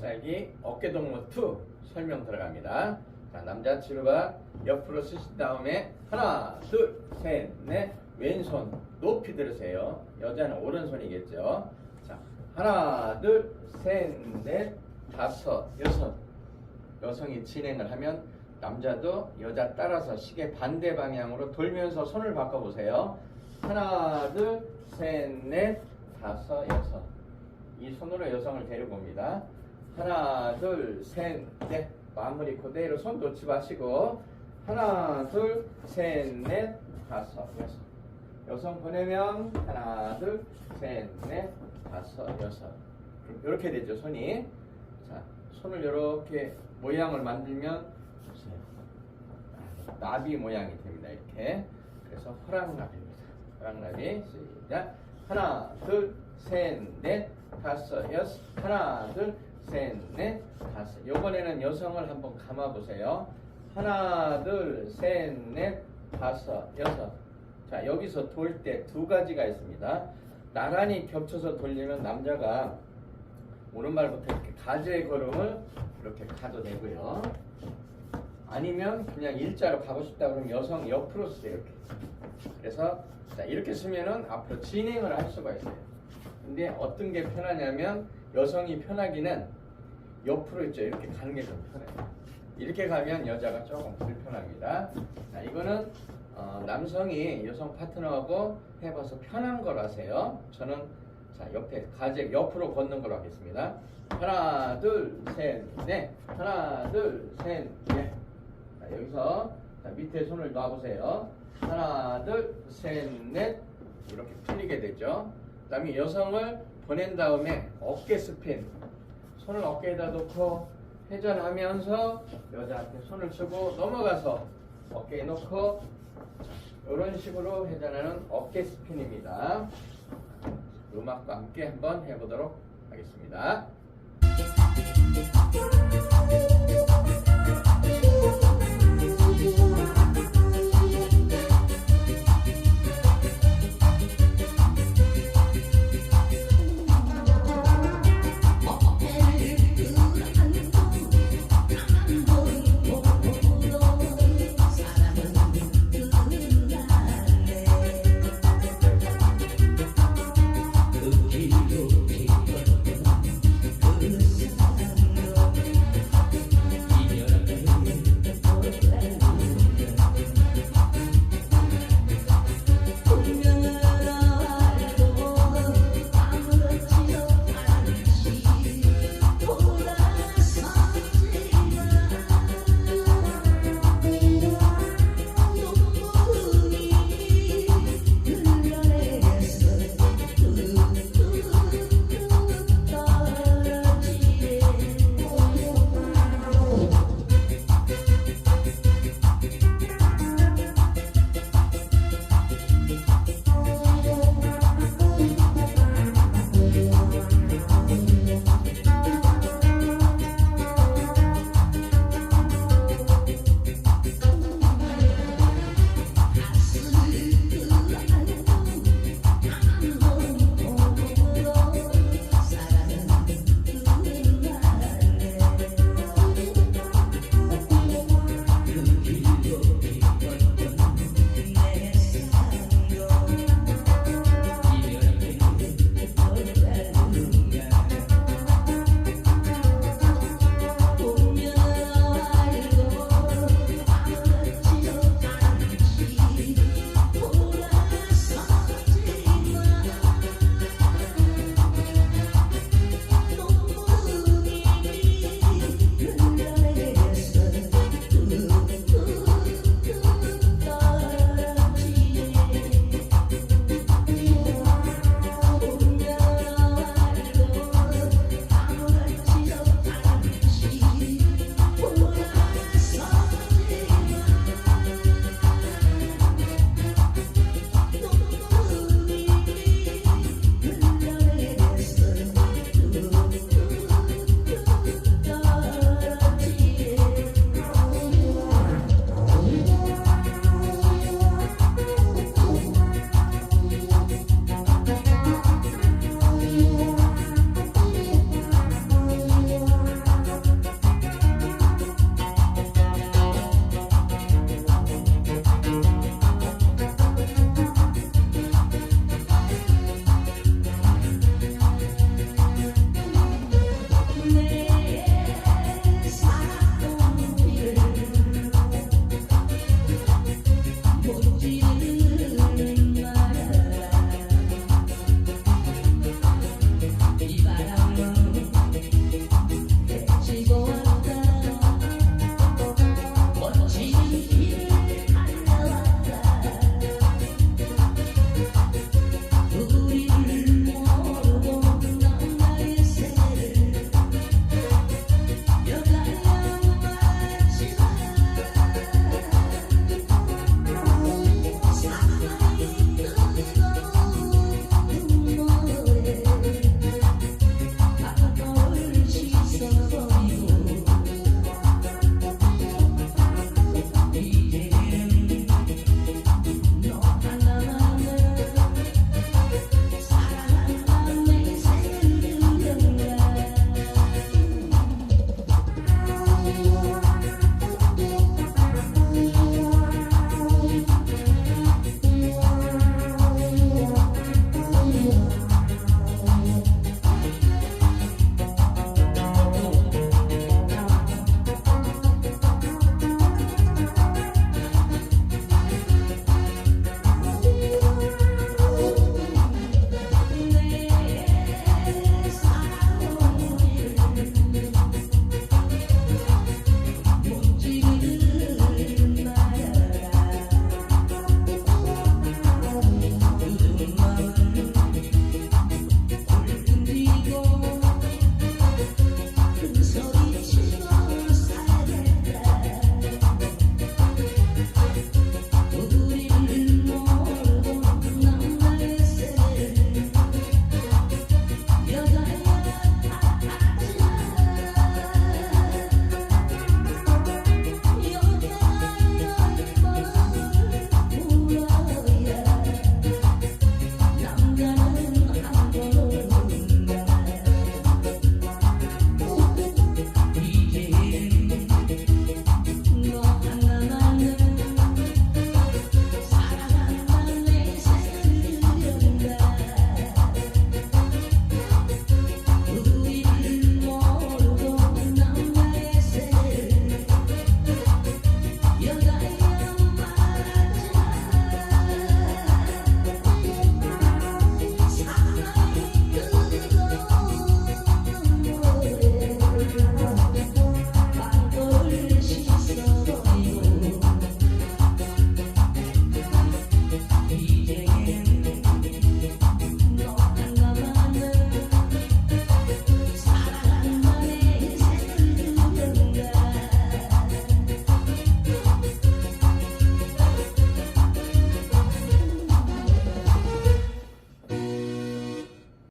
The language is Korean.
팔기 어깨 동무 2 설명 들어갑니다. 자, 남자 치료가 옆으로 쓰신 다음에 하나, 둘, 셋, 넷, 왼손 높이 들으세요. 여자는 오른손이겠죠. 자, 하나, 둘, 셋, 넷, 다섯, 여섯. 여성이 진행을 하면 남자도 여자 따라서 시계 반대 방향으로 돌면서 손을 바꿔보세요. 하나, 둘, 셋, 넷, 다섯, 여섯. 이 손으로 여성을 데려봅니다. 하나, 둘, 셋, 넷. 마무리 그대로 손 놓지 마시고 하나, 둘, 셋, 넷, 다섯, 여섯. 여성 보내면 하나, 둘, 셋, 넷, 다섯, 여섯. 이렇게 되죠 손이. 자, 손을 이렇게 모양을 만들면. 나비 모양이 됩니다. 이렇게. 그래서 호랑나비입니다. 호랑나비 시작. 하나, 둘, 셋, 넷, 다섯, 여섯. 하나, 둘, 셋, 넷, 다섯. 요번에는 여성을 한번 감아 보세요. 하나, 둘, 셋, 넷, 다섯, 여섯. 자, 여기서 돌 때 두 가지가 있습니다. 나란히 겹쳐서 돌리면 남자가 오른발부터 이렇게 가지의 걸음을 이렇게 가도 되고요. 아니면 그냥 일자로 가고 싶다 그러면 여성 옆으로 쓰세요 이렇게. 그래서 자 이렇게 쓰면은 앞으로 진행을 할 수가 있어요. 근데 어떤 게 편하냐면 여성이 편하기는 옆으로 있죠 이렇게 가는 게 좀 편해요. 이렇게 가면 여자가 조금 불편합니다. 자 이거는 어, 남성이 여성 파트너하고 해봐서 편한 걸 하세요. 저는 자 옆에 가지 옆으로 걷는 걸로 하겠습니다. 하나 둘셋넷 하나 둘셋넷 자, 여기서 자, 밑에 손을 놔보세요. 하나, 둘, 셋, 넷 이렇게 풀리게 되죠. 그다음에 여성을 보낸 다음에 어깨 스핀 손을 어깨에다 놓고 회전하면서 여자한테 손을 쓰고 넘어가서 어깨에 놓고 이런 식으로 회전하는 어깨 스핀입니다. 음악과 함께 한번 해보도록 하겠습니다.